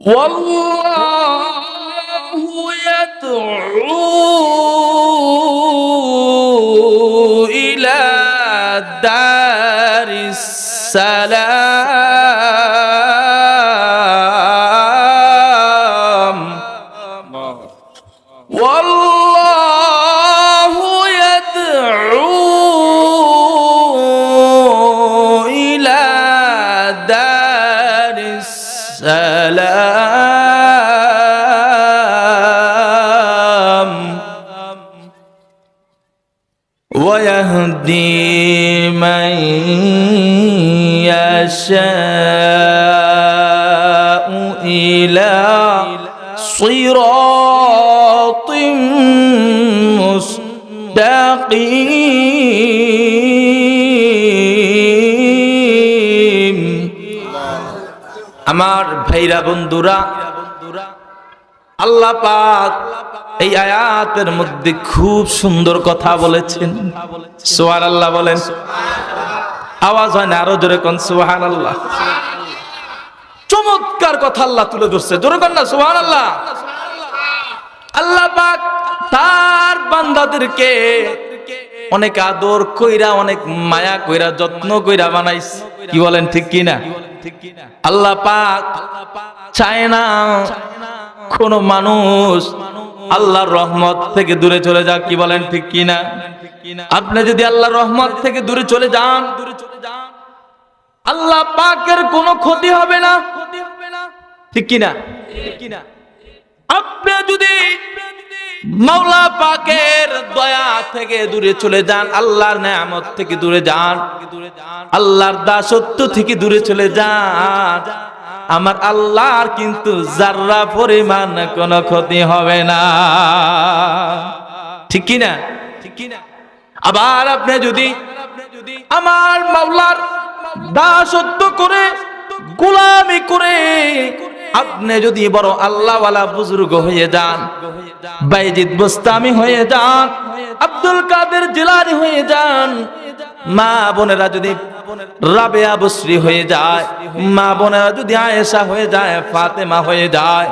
والله يدعو إلى دار السلام. صراط مستقيم আমার ভাইরা বন্ধুরা আল্লাহ পাক এই আয়াতের মধ্যে খুব সুন্দর কথা বলেছেন সোহান আল্লাহ বলেন আওয়াজ হয় না আরো জোরে কোন সোহান আল্লাহ চমৎকার কথা আল্লাহ তুলে ধরছে জোরে কন না সোহান আল্লাহ আল্লাহ পাক তার বান্দাদেরকে অনেক আদর কইরা, অনেক মায়া কইরা, যত্ন কইরা বানাইছে। কি বলেন ঠিক কি না আল্লাহ পাক চায় না কোন মানুষ আল্লাহর রহমত থেকে দূরে চলে যাক, কি বলেন ঠিক কি না আপনি যদি আল্লাহর রহমত থেকে দূরে চলে যান দূরে চলে যান আল্লাহ পাকের কোনো ক্ষতি হবে না। ঠিক কি না আপনি যদি মাওলা পাকের দয়া থেকে দূরে চলে যান, আল্লাহর থেকে দূরে যান, আল্লাহর দাসত্ব থেকে দূরে চলে যান, আমার আল্লাহর কিন্তু জাররা পরিমাণ কোনো ক্ষতি হবে না ঠিক কি না। ঠিক কি না? আবার আপনি যদি আমার মাওলার দাসত্ব করে, গোলামি করে আপনি যদি বড় আল্লাহওয়ালা বুজুর্গ হয়ে যান, বাইজিদ বোস্তামি হয়ে যান, আব্দুল কাদের জিলানি হয়ে যান, মা বোনেরা যদি রাবেয়া বশ্রী হয়ে যায়, মা বোনেরা যদি আয়েশা হয়ে যায়, ফাতেমা হয়ে যায়,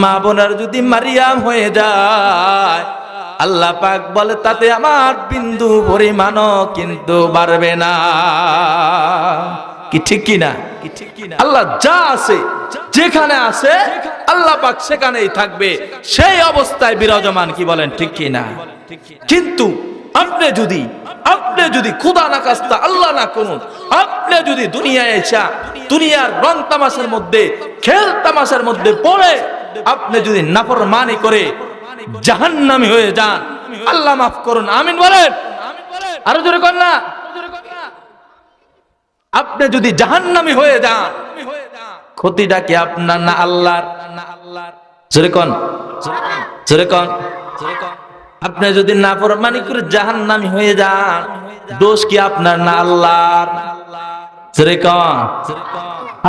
মা বোনেরা যদি মারিয়াম হয়ে যায়, আল্লাহ পাক বলে, তাতে আমার বিন্দু পরিমাণও কিন্তু বাড়বে না। কি ঠিক কি না আল্লাহ যা আছে, যেখানে আছে, আল্লাহ পাক সেখানেই থাকবে। সেই অবস্থায় বিরাজমান, কি বলেন, ঠিক কি না কিন্তু আপনি যদি আপনি যদি খুদা না কাস্তা আল্লাহ না করুন, আপনি যদি দুনিয়ায় এসা, দুনিয়ার রং তামাশার মধ্যে, খেল তামাশার মধ্যে পড়ে, আপনি যদি নাফরমানি করে জাহান্নামী হয়ে যান, আল্লাহ মাফ করুন, আমিন বলেন। আরও জোরে কর না? আপনি যদি জাহান্নামী হয়ে যান ক্ষতিটা কি আপনার না আল্লাহর? আপনি যদি না মানি করে জাহান্নামী হয়ে যান, দোষ কি আপনার না আল্লাহর?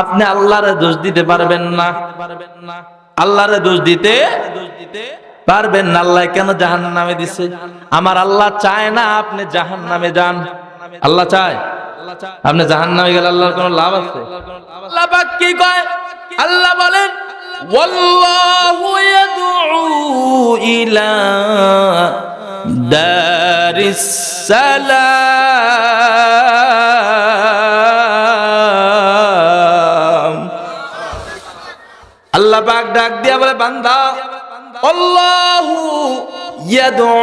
আপনি আল্লাহরে দোষ দিতে পারবেন না। পারবেন না আল্লাহরে দোষ দিতে পারবেন না। আল্লাহ কেন জাহান নামে দিছে? আমার আল্লাহ চায় না আপনি জাহান নামে যান। আল্লাহ চায়? আপনি জাহান নামে গেলে আল্লাহর কোনো লাভ আছে? আল্লাহ কি কয়? আল্লাহ বলেন ওয়াল্লাহু ইয়াদউ ইলা দারিস সালাম. আল্লাহ পাক ডাক দিয়া বলে বান্দা আল্লাহু ইয়াদউ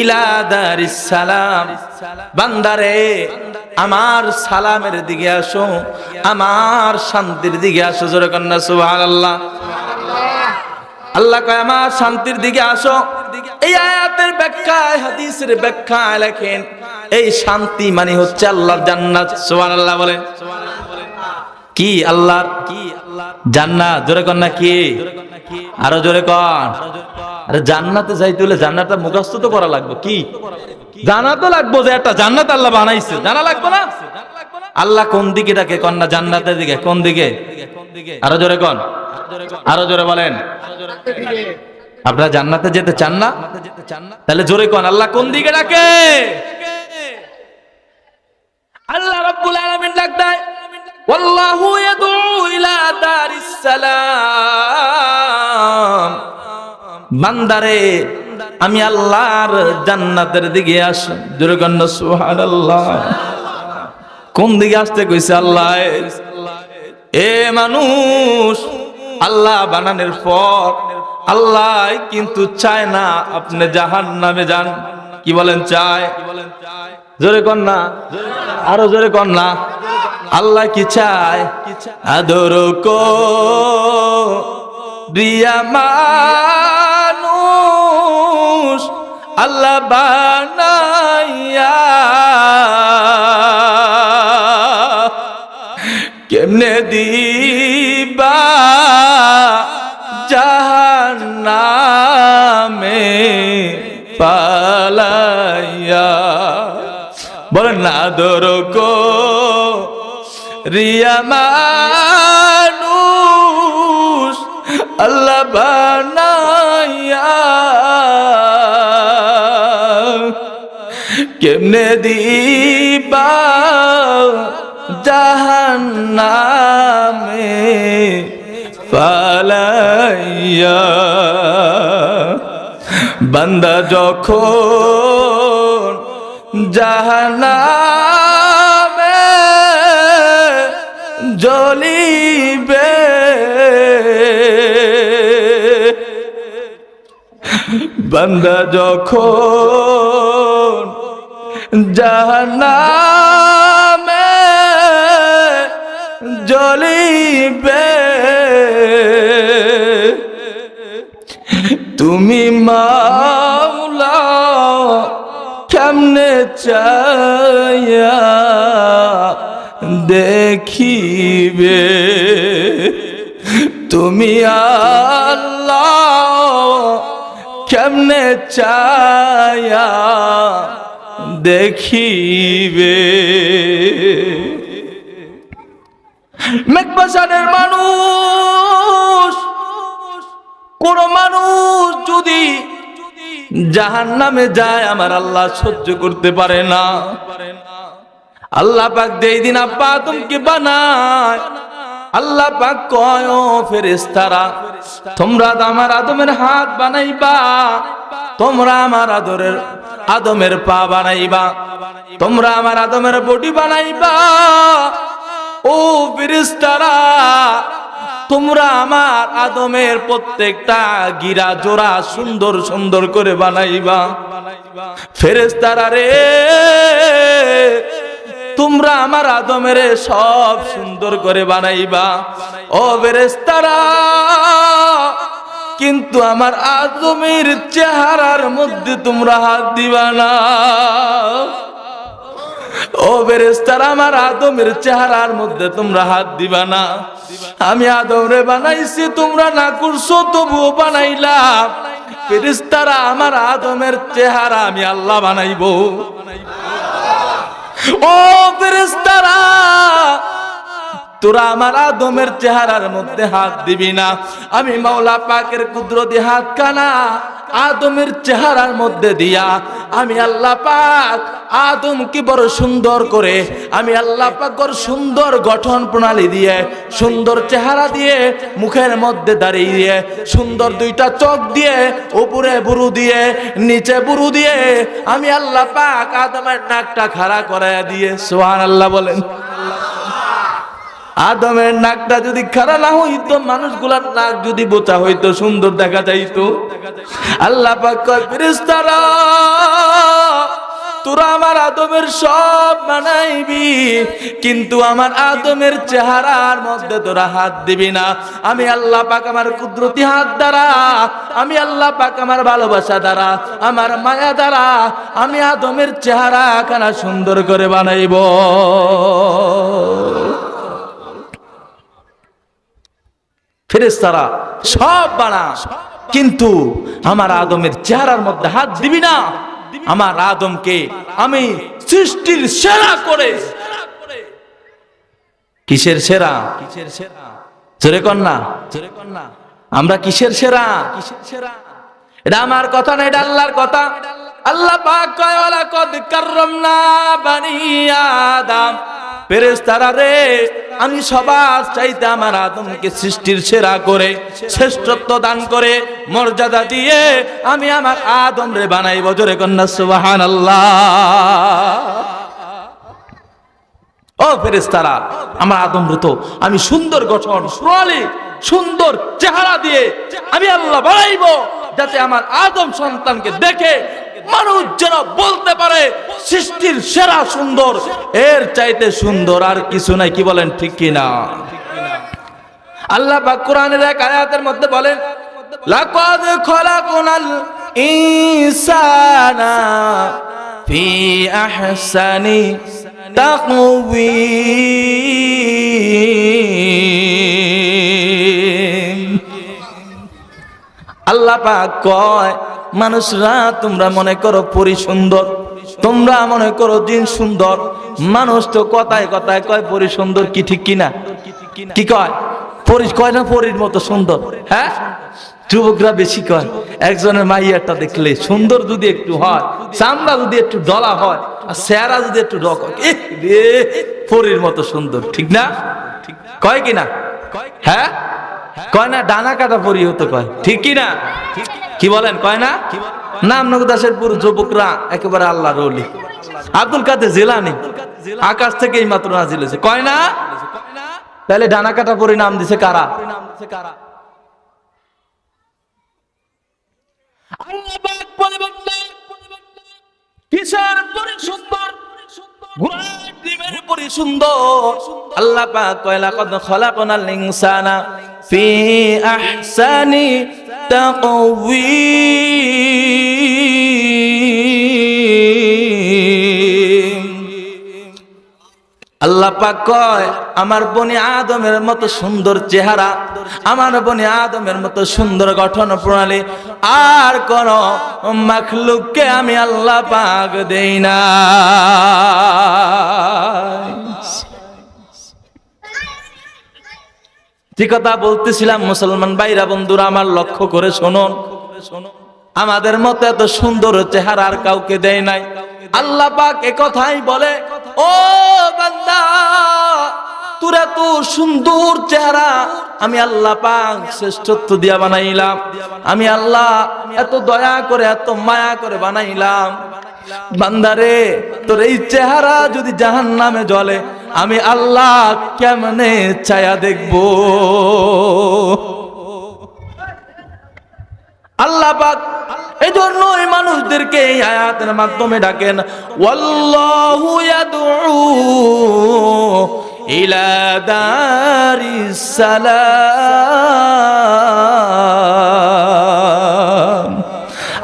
ইলা দারিস সালাম. বান্দারে আমার সালামের দিকে আসো, আমার শান্তির দিকে আসো, জোরে কন্যা, সুবহানাল্লাহ। আল্লাহ কয়, আমার শান্তির দিকে আসো। এই আয়াতের ব্যাখ্যায়, হাদিসের ব্যাখ্যায় লেখেন, এই শান্তি মানে হচ্ছে আল্লাহর জান্নাত, সুবহানাল্লাহ বলেন। কি আল্লাহর? কি আল্লাহ জান্নাত, জোরে কন না কি? আরও জোরে কন। আরে জান্নাতে যাইতে হলে জান্নাতটা মুখস্থ তো করা লাগবে। কি? জানা তো লাগবো যে একটা জান্নাত আল্লাহ বানাইছে। জানা লাগবে না? আল্লাহ কোন দিকে ডাকে কন না জান্নাতের দিকে? কোন দিকে? আরও জোরে কন। আরও জোরে বলেন। আপনারা জান্নাতে যেতে চান না? তাহলে জোরে কন। আল্লাহ কোন দিকে ডাকে? আল্লাহ রাব্বুল আলামিন ডাক দেয়। ওয়াল্লাহু ইয়াদউ ইলা বান্দারে, আমি আল্লাহর জান্নাতের দিকে আস। দুর্গণ্য সুবহানাল্লাহ। কোন দিকে আসতে কইছে আল্লাহ? এ মানুষ, আল্লাহ বানানোর পর আল্লাহ কিন্তু চায় না আপনি জাহান নামে যান। কি বলেন চায় কি বলেন চায়? জোরে না আরও জোরে না আল্লাহ কি চায়? আদর কো। মানুষ আল্লাহ বানাইয়া। কেমনে দিবা বলেন না দর কো রিয়া মানুষ আল্লাহ কেমনে দিবা জাহান্নামে পালাইয়া বান্দা যখন জাহান্নামে জ্বলিবে। বান্দা যখন জাহান্নামে জ্বলিবে তুমি মাওলা চাইয়া দেখিবে। তুমি আল্লাহ কেমনে চায়া দেখিবে? মেঘবাসানের মানুষ কোন মানুষ যদি জাহান নামে যায়, আমার আল্লাহ সহ্য করতে পারে না। আল্লাহ পাক দেই দিন আব্বা আদমকে বানায়, আল্লাহ পাক কয়, ও ফেরেশতারা, তোমরা আমার আদমের হাত বানাইবা, তোমরা আমার আদরের, আদমের পা বানাইবা, তোমরা আমার আদমের বডি বানাইবা, ও ফেরেশতারা তোমরা আমার আদমের প্রত্যেকটা গিরা জোড়া সুন্দর সুন্দর করে বানাইবা। ফেরেশতারা রে, তোমরা আমার আদমের সব সুন্দর করে বানাইবা। ও ফেরেশতারা, কিন্তু আমার আদমের চেহারার মধ্যে তোমরা হাত দিবা না। ও বেরেস্তার, আমার আদমের চেহারার মধ্যে তোমরা হাত দিবা না। আমি আদমরে বানাইছি, তোমরা না করছ, তবুও বানাইলাম। ফেরেস্তারা আমার আদমের চেহারা আমি আল্লাহ বানাইবো। ও ফেরেস্তারা তোরা আমার আদমের চেহারার মধ্যে হাত দিবি না। আমি মাওলা পাকের কুদরতি হাত কানা আদমের চেহারার মধ্যে দিয়া আমি আল্লাহ পাক আদমকে বড় সুন্দর করে, আমি আল্লাহ পাক বড় সুন্দর গঠন প্রণালী দিয়ে, সুন্দর চেহারা দিয়ে মুখের মধ্যে দাঁড়িয়ে দিয়ে, সুন্দর দুইটা চোখ দিয়ে উপরে বুরু দিয়ে, নিচে বুরু দিয়ে আমি আল্লাহ পাক আদমের নাকটা খাড়া করায় দিয়ে সোহান আল্লাহ বলেন। আদমের নাকটা যদি খারাপ না হইতো, মানুষগুলার নাক যদি বোচা হইতো, সুন্দর দেখা যাইতো। আল্লাহ তোরা আমার আদমের সব বানাইবি, কিন্তু আমার আদমের চেহারার মধ্যে তোরা হাত দিবি না। আমি আল্লাহ পাক আমার কুদরতি হাত দ্বারা, আমি আল্লাহ পাক আমার ভালোবাসা দ্বারা, আমার মায়া দ্বারা, আমি আদমের চেহারা খানা সুন্দর করে বানাইব। ফেরেস্তারা সব বানা কিন্তু আমার আদমের চেহারার মধ্যে হাত দিবি না। আমার আদমকে আমি সৃষ্টির সেরা করে। কিসের সেরা? কিসের সেরা জোরে কন্যা জোরে কন্যা আমরা কিসের সেরা? কিসের সেরা এটা আমার কথা না, এটা আল্লাহর কথা। আল্লাহ পাক কয় ওয়ালা কদ কাররামনা বানি আদম। ফেরেশতারা রে, আমি সবার চাইতে আমার আদমকে সৃষ্টির সেরা করে, শ্রেষ্ঠত্ব দান করে, মর্যাদা দিয়ে আমি আমার আদম রে বানাই বজরে কন্যা, সুবহানাল্লাহ। ও ফেরেশতারা, আমার আদম রে তো আমি সুন্দর গঠন সোনালি সুন্দর চেহারা দিয়ে আমি আল্লাহ বানাইবো, যাতে আমার আদম সন্তানকে দেখে মানুষ যেন বলতে পারে, সৃষ্টির সেরা সুন্দর, এর চাইতে সুন্দর আর কিছু নাই। কি বলেন, ঠিক কি না? আল্লাহ কোরআনের এক আয়াতের মধ্যে বলেন, লাকাদ খলাকুনাল ইনসানা ফি আহসানি আল্লাহ পাক কয় মানুষরা তোমরা মনে করো পরি সুন্দর। তোমরা মনে করো দিন সুন্দর। মানুষ তো কথায় কথায় কয় পরি সুন্দর কি ঠিক কিনা? কি কয়? পরি, কয় না পরির মতো সুন্দর? হ্যাঁ? যুবকরা বেশি কয়। একজনের মাইয়াটা দেখলে সুন্দর যদি একটু হয়, চামড়া যদি একটু ডলা হয়, আর চেহারা যদি একটু রক রে, পরির মতো সুন্দর, ঠিক না? কয় কিনা? হ্যাঁ? কয় না, ডানা কাটা পরি হতো কয়, ঠিক কি না কি বলেন, কয় না? নাম নগদাসের পুরো যুবকরা একেবারে আল্লাহ রলি আব্দুল কাদের জেলানি, আকাশ থেকে এই মাত্র নাজিল হয়েছে। কয় না? তাহলে ডানা কাটা পরি নাম দিছে কারা? আল্লাহ পাক কয়লা কদ খলাকনাল ইনসানা ফি আহসানি তাকওয়িম আল্লাহ পাক কয়, আমার বনি আদমের মতো সুন্দর চেহারা, আমার বনি আদমের মতো সুন্দর গঠন প্রণালী, আর কোন মাখলুককে আমি আল্লাহ পাক দেই না যে কথা বলতেছিলাম মুসলমান ভাইরা, বন্ধুরা, আমার লক্ষ্য করে শোনন। আমাদের মতো এত সুন্দর চেহারা আর কাউকে দেয় নাই। আল্লাহ পাক কথাই বলে, ও বান্দা তোর এত সুন্দর চেহারা, আমি আল্লাহ পাক শ্রেষ্ঠত্ব দিয়া বানাইলাম। আমি আল্লাহ এত দয়া করে, এত মায়া করে বানাইলাম। বান্দারে, তোর এই চেহারা যদি জাহান নামে জ্বলে, আমি আল্লাহ কেমনে ছায়া দেখব? আল্লাহ পাক এই জন্য এই মানুষদেরকে এই আয়াতের মাধ্যমে ডাকেন, ওয়াল্লাহু ইয়াদউ ইলা দারিস সালাম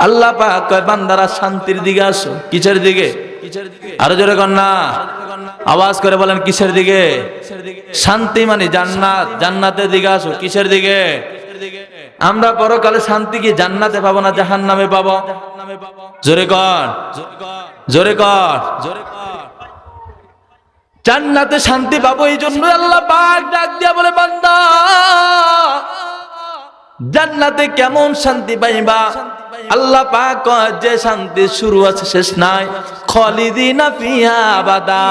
আল্লাহ পাক কয়, বান্দারা শান্তির দিকে আসো। কিসের দিকে? আরও জোরে কর না। আওয়াজ করে বলেন, কিসের দিকে? শান্তি মানে জান্নাত। জান্নাতের দিকে আসো। কিসের দিকে? আমরা পরকালে শান্তি কি জান্নাতে পাবো না জাহান নামে পাবো? জোরে কর জোরে কর জোরে কর জান্নাতে শান্তি পাবো এই জন্য আল্লাহ পাক ডাক দিয়া বলে, বান্দা, জান্নাতে কেমন শান্তি পাইবা? আল্লাহ পাক যে শান্তি শুরু আছে, শেষ নাই। খলিদিনা ফিহা আবাদা।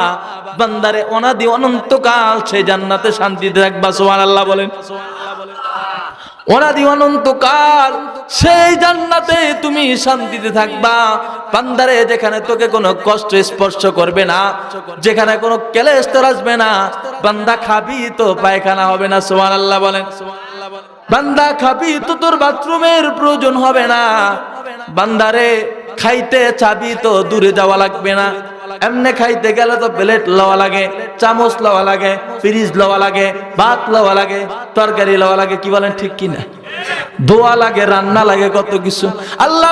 বান্দারে, অনাদি অনন্তকাল সেই জান্নাতে শান্তিতে থাকবা, সুবহানাল্লাহ বলেন। অনাদি অনন্তকাল সেই জান্নাতে তুমি শান্তিতে থাকবা। বান্দারে, যেখানে তোকে কোনো কষ্ট স্পর্শ করবে না, যেখানে কোনো ক্লেশ তোর আসবে না, বান্দা খাবি তো পায়খানা হবে না সোমান আল্লাহ বলেন। বান্দা খাবি তো তোর বাথরুমের প্রয়োজন হবে না, বান্দারে খাইতে চাবি তো দূরে যাওয়া লাগবে না। এমনি খাইতে গেলে তো প্লেট লওয়া লাগে, চামচ লওয়া লাগে, ফ্রিজ লওয়া লাগে, ভাত লওয়া লাগে, তরকারি লওয়া লাগে, কি বলেন ঠিক কিনা? দোয়া লাগে, রান্না লাগে কত কিছু। আল্লাহ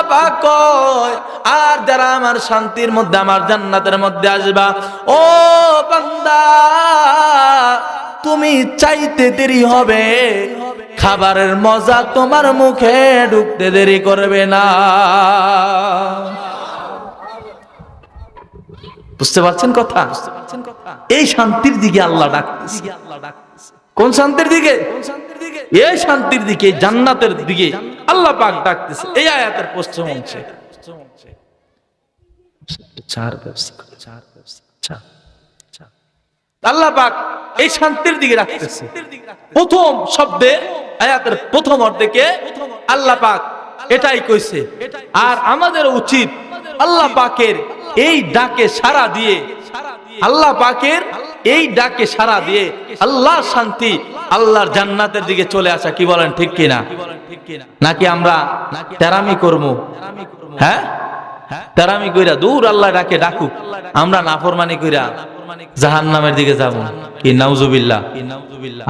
আর যারা আমার শান্তির মধ্যে, আমার জান্নাতের মধ্যে আসবা, ও বান্দা, তুমি চাইতে দেরি হবে, খাবারের মজা তোমার মুখে ঢুকতে দেরি করবে না। বুঝতে পারছেন কথা? এই শান্তির দিকে আল্লাহ ডাকতেছে। কোন শান্তির দিকে? এই শান্তির দিকে, জান্নাতের দিকে আল্লাহ পাক ডাকতেছে। এই আয়াতের পশ্চিম অংশে। চার এই শান্তির দিকে প্রথম শব্দে, আয়াতের প্রথম অর্ধেকে এটাই কইছে। আর আমাদের উচিত আল্লাহ পাকের এই ডাকে সারা দিয়ে আল্লাহ পাকের এই ডাকে সারা দিয়ে আল্লাহ শান্তি আল্লাহর জান্নাতের দিকে চলে আসা, কি বলেন, ঠিক কিনা? নাকি আমরা তেরামি করব? হ্যাঁ? তেরামি কইরা দূর আল্লাহ ডাকে ডাকুক, আমরা নাফরমানি কইরা জাহান নামের দিকে যাব। কি, নাউজুবিল্লাহ?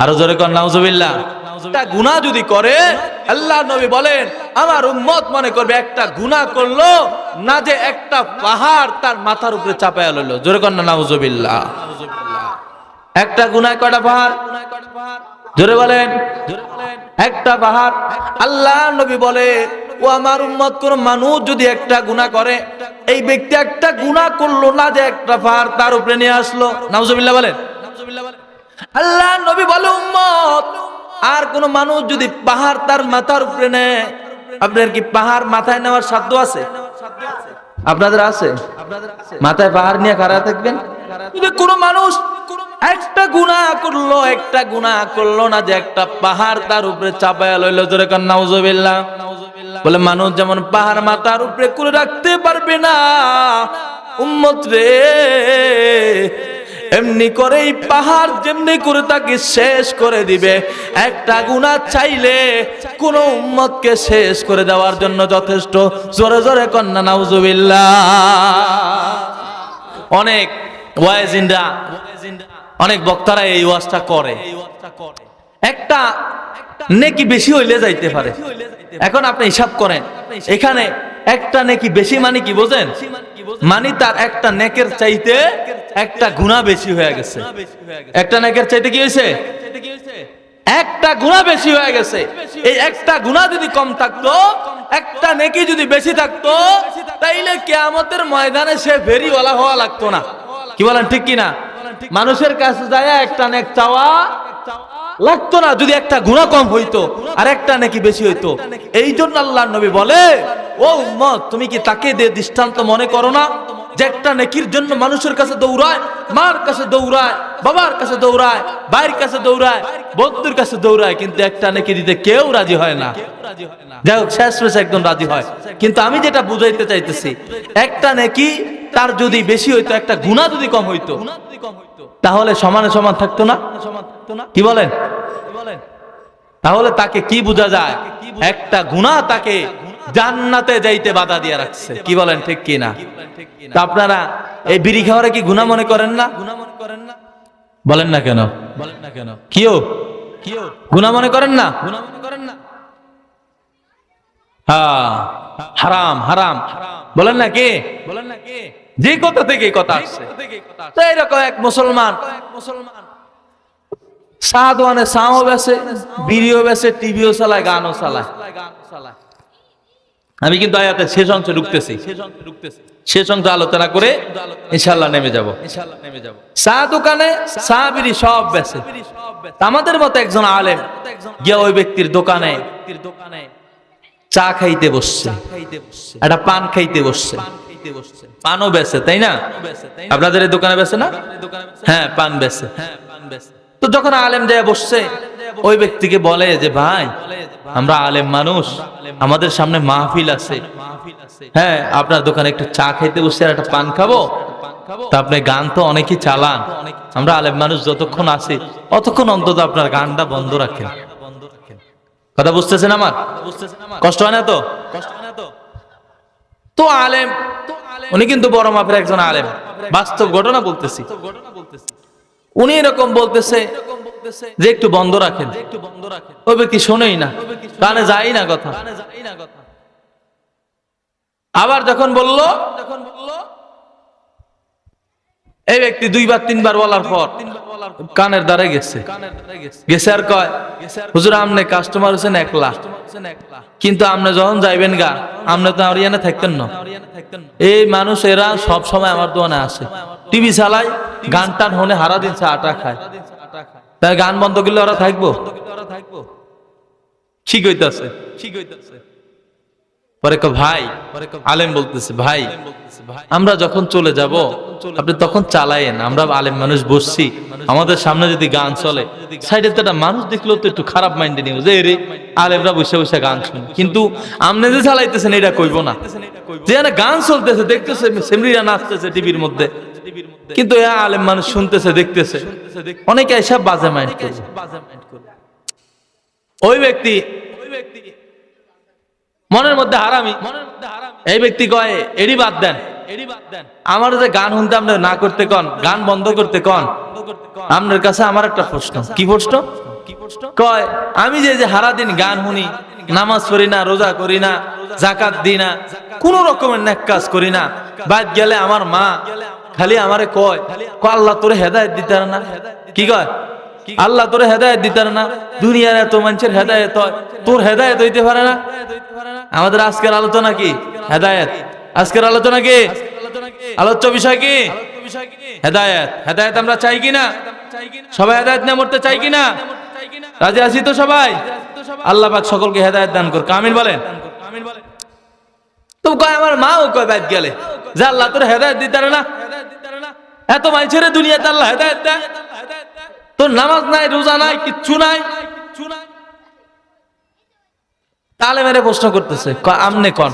আরও জোরে কর নাউজুবিল্লাহ? একটা গুনাহ যদি করে আল্লাহ নবী বলেন, আমার উম্মত মনে করবে একটা গুনাহ করল, না যে একটা পাহাড় তার মাথার উপরে চাপায়া লইলো। জোরে না, নাউজুবিল্লাহ। একটা গুনায় কয়টা পাহাড়? জোরে বলেন। একটা পাহাড়। আল্লাহ নবী বলে, ও আমার উম্মত, কোন মানুষ যদি একটা গুনাহ করে, এই ব্যক্তি একটা গুনাহ করল, না যে একটা পাহাড় তার উপরে নিয়ে আসলো। নাউজুবিল্লাহ বলেন। আল্লাহ নবী বলে, উম্মত আর কোন মানুষ যদি পাহাড় তার মাথার উপরে নেয়, আপনার কি পাহাড় মাথায় নেওয়ার সাধ্য আছে? আপনাদের আছে? মাথায় পাহাড় নিয়ে খাড়া থাকবেন? কোনো মানুষ একটা গুনাহ করল, একটা গুনাহ করল না যে একটা পাহাড় তার উপরে চাপায়া লইলো, জোরে নাউজুবিল্লাহ। বলে মানুষ যেমন পাহাড় মাথার উপরে করে রাখতে পারবে না, উম্মত রে। এমনি করে এই পাহাড় যেমনি করে তাকে শেষ করে দিবে। একটা গুণা চাইলে কোন উম্মতকে শেষ করে দেওয়ার জন্য যথেষ্ট। জোরে জোরে কন্যা, নাউজুবিল্লাহ। অনেক ওয়াইজিনরা, অনেক বক্তারা এই ওয়াজটা করে। একটা নেকি বেশি হইলে যাইতে পারে। এখন আপনি হিসাব করেন, এখানে একটা নেকি বেশি মানে কি বোঝেন? মানে তার একটা নেকের চাইতে একটা গুণা বেশি হয়ে গেছে। একটা নেকের চাইতে কি হয়েছে? একটা গুণা বেশি হয়ে গেছে। এই একটা গুণা যদি কম থাকতো, একটা নেকি যদি বেশি থাকতো, তাইলে কেয়ামতের ময়দানে সে ফেরিওয়ালা হওয়া লাগতো না। কি বলেন ঠিক কি না মানুষের কাছে যায় একটা নেক চাওয়া লাগতো না যদি একটা গুণা কম হইতো, আর একটা নাকি বেশি হইতো। এই জন্য আল্লাহ নবী বলে, ও উম্মত, তুমি কি তাকে দিয়ে দৃষ্টান্ত মনে করো না? যে একটা নেকির জন্য মানুষের কাছে দৌড়ায়, মার কাছে দৌড়ায়, বাবার কাছে দৌড়ায়, ভাইয়ের কাছে দৌড়ায়, বন্ধুর কাছে দৌড়ায়, কিন্তু একটা নেকি দিতে কেউ রাজি হয় না। যাই হোক, শেষ শেষ একদম রাজি হয়। কিন্তু আমি যেটা বুঝাইতে চাইতেছি, একটা নেকি তার যদি বেশি হইতো, একটা গুণা যদি কম হইতো, তাহলে সমানে সমান থাকতো না? কি বলেন? তাহলে তাকে কি বোঝা যায়? একটা গুণা তাকে জান্নাতে যাইতে বাধা দিয়ে রাখছে। কি বলেন, ঠিক কি না? তা আপনারা এই বিড়ি খাওয়ারে কি গুণা মনে করেন না? গুণা মনে করেন না বলেন না কেন? বলেন না কেন কিও? কিও গুণা মনে করেন না? গুণা মনে করেন না হ্যাঁ হারাম হারাম। বলেন না কে? বলেন না কে যে কথা থেকে কথা আসছে। তো এরকম এক মুসলমান মুসলমান সাদওয়ানে সাও বেসে ভিডিও বেসে টিভিও চালায়, গানও চালায়। আমি কিন্তু আয়াতে শেষ অংশে ঢুকতেছি। শেষ অংশ আলোচনা করে ইনশাল্লাহ নেমে যাব। চা দোকানে চা বিড়ি সব বেসে আমাদের মতো একজন আলেম গিয়া ওই ব্যক্তির দোকানে চা খাইতে বসছে। একটা পান খাইতে বসছে। পানও বেছে তাই না? আপনাদের দোকানে বেছে না? হ্যাঁ পান বেছে তো যখন আলেম যায় বসছে, ওই ব্যক্তিকে বলে যে, ভাই, আমরা আলেম মানুষ, আমাদের সামনে মাহফিল আছে। হ্যাঁ আপনার দোকানে একটু চা খাইতে বসছে আর একটা পান খাব? তা আপনি গান তো অনেকই চালান। আমরা আলেম মানুষ যতক্ষণ আছি, অতক্ষণ অন্তত আপনার গানটা বন্ধ রাখেন। কথা বুঝতেছেন আমার? কষ্ট হয় না তো? তো আলেম, উনি কিন্তু বড় মাপের একজন আলেম। বাস্তব ঘটনা বলতেছি। উনি এরকম বলতেছে যে একটু বন্ধ রাখেন। ওই ব্যক্তি শোনেই না, কানে যাই না কথা। আবার যখন বলল যখন বলল এই ব্যক্তি দুইবার, তিনবার বলার পর কানের দ্বারে গেছে। গেছে আর কয়, হুজুর, আমনে কাস্টমার হচ্ছেন এক লাখ কিন্তু আপনি যখন যাইবেন গা আপনি তো আর ইয়ানে থাকতেন না। এই মানুষ এরা সব সময় আমার দোকানে আসে টিভি চালায় গান টান হনে হারা দিন আটা খায়। তাই গান বন্ধ করলে ওরা থাকব? ঠিক হইতাছে। ঠিক হইতাছে আমরা আলেম মানুষ বসছি, আমাদের সামনে যদি গান চলে। সাইডে একটা মানুষ তো একটু খারাপ মাইন্ডে যে গান কিন্তু আপনি যে চালাইতেছেন, এটা কইব না। যে গান চলতেছে, দেখতেছে নাচতেছে টিভির মধ্যে। কিন্তু এ আলেম মানুষ শুনতেছে দেখতেছে। অনেকে এসব বাজে মাইন্ড করবে। ওই ব্যক্তি মনের মধ্যে হারামি। এই ব্যক্তি কয় এডি বাদ দেন। আমার যে গান শুনতে আপনি না করতে কন গান বন্ধ করতে কন আপনার কাছে আমার একটা প্রশ্ন। কি প্রশ্ন? কয় আমি যে যে হারা দিন গান শুনি নামাজ পড়ি না রোজা করি না জাকাত দিই না কোন রকমের নেক কাজ করি না। বাদ গেলে আমার মা খালি আমারে কয় ক আল্লাহ তোরে হেদায়েত দিতে না। কি কয়? আল্লাহ তোরে হেদায়েত দিতে না। দুনিয়ার এত মানুষের হেদায়েত হয়, তোর হেদায়েত হইতে পারে না। আমাদের আজকের আলোচনা কি? হেদায়েত। আজকের আলোচনা কি? আলোচ্য বিষয় কি? হেদায়েত। হেদায়েত আমরা চাই কি না সবাই হেদায়েত নিয়ে মরতে চাই কি না রাজি আছি তো সবাই? আল্লাহ পাক সকলকে হেদায়ত দান কর কামিন বলেন। তো কয়, আমার মাও কয় বাইত গেলে। যে আল্লাহ তোর হেদায়েত দিতে পারে না এত মানুষের দুনিয়াতে আল্লাহ হেদায়েত দেয়। তোর নামাজ নাই, রোজা নাই, কিচ্ছু নাই। প্রশ্ন করতেছে আমনে কন?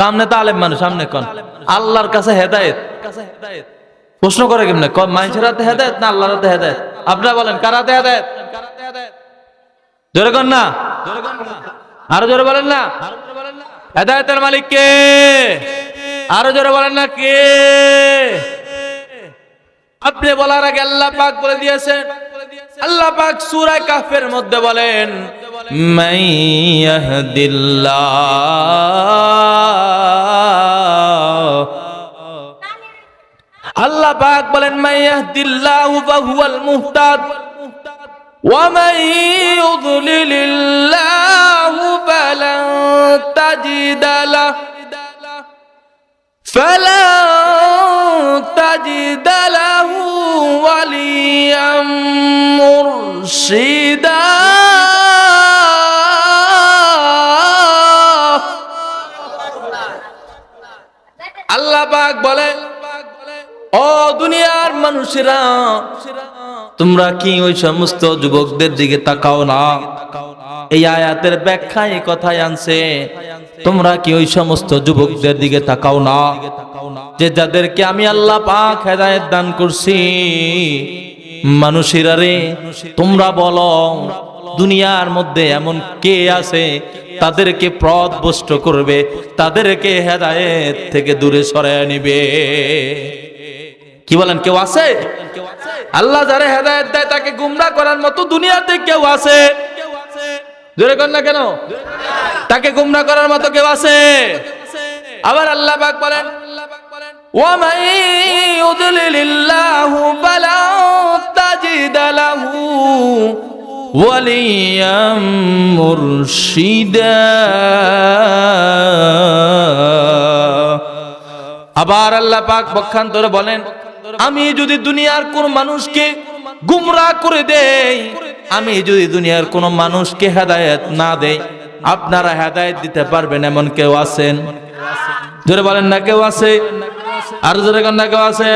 কামনে মানুষ, আমনে কন? আল্লাহর কাছে প্রশ্ন করে কেমনে? হেদায়েত না আল্লাহর হাতে হেদায়েত? আপনারা বলেন হেদায়েত? জোরে কন না? আরও জোরে বলেন না? হেদায়েতের মালিক কে? আরও জোরে বলেন না কে? আপনি বলার আগে আল্লাহ পাক বলে দিয়েছেন আল্লাহ পাক সূরা কাফের মধ্যে বলেন মান ইয়াহদিল্লাহ আল্লাহ পাক বলেন মান ইয়াহদিল্লাহু ফাহুয়াল মুহতাদ ومن يضلل الله فلن تجد له فلن تجد له وليا مرشدا আল্লাহ পাক বলে ও দুনিয়ার মানুষেরা তোমরা কি ওই সমস্ত যুবকদের দিকে তাকাও না এই আয়াতের ব্যাখ্যা এই কথাই আনছে তোমরা কি ওই সমস্ত যুবকদের দিকে তাকাও না যে যাদেরকে আমি আল্লাহ পাক হেদায়েত দান করছি মানুষেরা রে, তোমরা বলো, দুনিয়ার মধ্যে এমন কে আছে তাদেরকে পথ করবে, তাদেরকে হেদায়েত থেকে দূরে সরায় নিবে। কি বলেন, কেউ আছে? আল্লাহ যারা হেদায়েত দেয় তাকে গুমরা করার মতো দুনিয়াতে কেউ আছে। জোরে কর না কেন? তাকে গুমরা করার মতো কেউ আছে। আবার আল্লাহ পাক বলেন, ওয়া মাই ইউদলিলিল্লাহু ফালা وليا مرشدا আবার আল্লাহ পাক পক্ষান্তরে বলেন আমি যদি দুনিয়ার কোন মানুষকে গুমরা করে দেই আমি যদি দুনিয়ার কোন মানুষকে হেদায়েত না দেই আপনারা হেদায়েত দিতে পারবেন এমন কেউ আছেন জোরে বলেন না কেউ আছে আর জোরে কন না কেউ আছে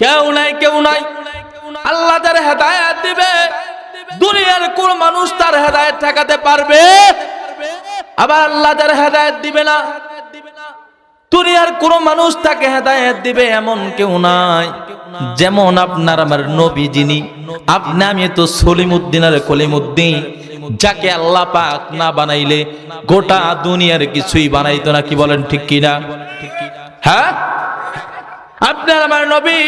কেউ নাই কেউ নাই আল্লাহ তার হেদায়েত দিবে। দুনিয়ার কোন মানুষ তার হেদায়েত ঠেকাতে পারবে? আবার আল্লাহ তার হেদায়েত দিবে না। দুনিয়ার কোন মানুষ তাকে হেদায়েত দিবে এমন কেউ নাই। যেমন আপনার আমার নবী যিনি, আপনি আমি তো সলিমুদ্দিন আর কলিমুদ্দিন, যাকে আল্লাহ পাক না বানাইলে গোটা দুনিয়ার কিছুই বানাইতো না, কি বলেন ঠিক কিনা? হ্যাঁ? আপনার আমার নবী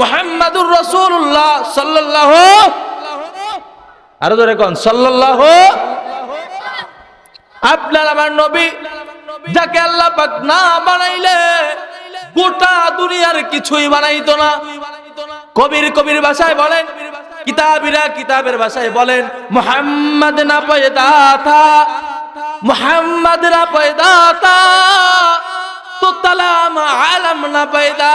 মুহাম্মাদুর রসুল্লাহ সাল্লাল্লাহু আরও ধরে কন? সাল্লাল্লাহু আপনার আমার নবী, যাকে আল্লাহ না বানাইলে গোটা দুনিয়ার কিছুই বানাইতো না। কবির কবির ভাষায় বলেন, কিতাবিরা কিতাবের ভাষায় বলেন, মোহাম্মদ না পয়দা মোহাম্মদ না পয়দা তো তালাম আলম না পয়দা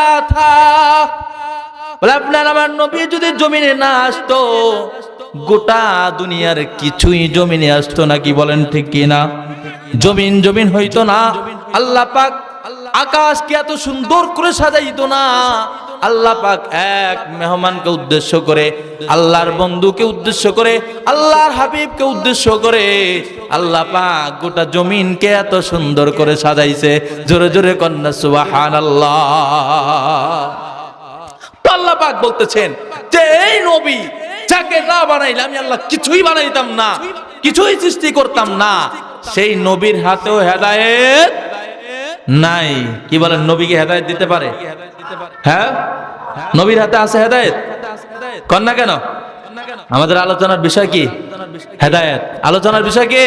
বলে, আপনার আমার নবী যদি জমিনে না আসতো, গোটা দুনিয়ার কিছুই জমিনে আসতো না, কি বলেন ঠিক কিনা জমিন জমিন হইতো না। আল্লাহ পাক আকাশকে এত সুন্দর করে সাজাইতো না। আল্লাহ পাক এক মেহমানকে উদ্দেশ্য করে, আল্লাহর বন্ধুকে উদ্দেশ্য করে, আল্লাহর হাবিবকে উদ্দেশ্য করে আল্লাহ পাক গোটা জমিনকে এত সুন্দর করে সাজাইছে। জোরে জোরে কন্যা সুবাহান আল্লাহ পাক বলতেছেন যে এই নবী যাকে না বানাইলে আমি আল্লাহ কিছুই বানাইতাম না, কিছুই সৃষ্টি করতাম না, সেই নবীর হাতেও হেদায়েত নাই। কি বলেন নবীকে হেদায়েত দিতে পারে? হ্যাঁ? নবীর হাতে আছে হেদায়েত? কন্যা কেন? আমাদের আলোচনার বিষয় কি? হেদায়েত। আলোচনার বিষয় কি?